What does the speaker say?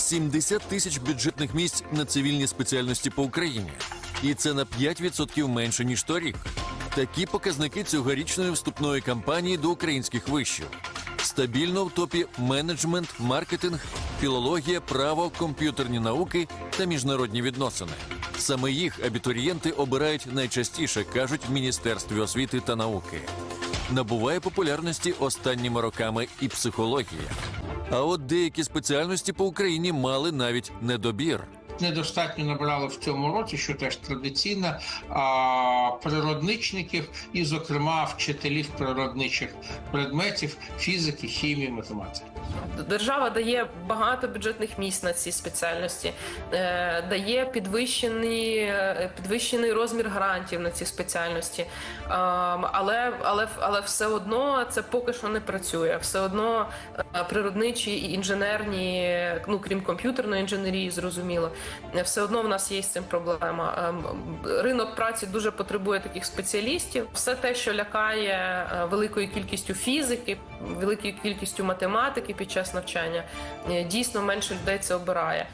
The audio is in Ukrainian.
70 тисяч бюджетних місць на цивільні спеціальності по Україні. І це на 5% менше, ніж торік. Такі показники цьогорічної вступної кампанії до українських вишів. Стабільно в топі менеджмент, маркетинг, філологія, право, комп'ютерні науки та міжнародні відносини. Саме їх абітурієнти обирають найчастіше, кажуть в Міністерстві освіти та науки. Набуває популярності останніми роками і психологія. А от деякі спеціальності по Україні мали навіть недобір. Недостатньо набрали в цьому році, що теж традиційно, природничників і, зокрема, вчителів природничих предметів фізики, хімії, математики. Держава дає багато бюджетних місць на ці спеціальності, е, дає підвищений, е, підвищений розмір грантів на ці спеціальності. Ем, Але, але, але все одно це поки що не працює. Все одно е, природничі і інженерні, ну крім комп'ютерної інженерії, зрозуміло, е, все одно в нас є з цим проблема. Ем, Ринок праці дуже потребує таких спеціалістів. Все те, що лякає е, великою кількістю фізики, великою кількістю математики під час навчання, е, дійсно менше людей це обирає.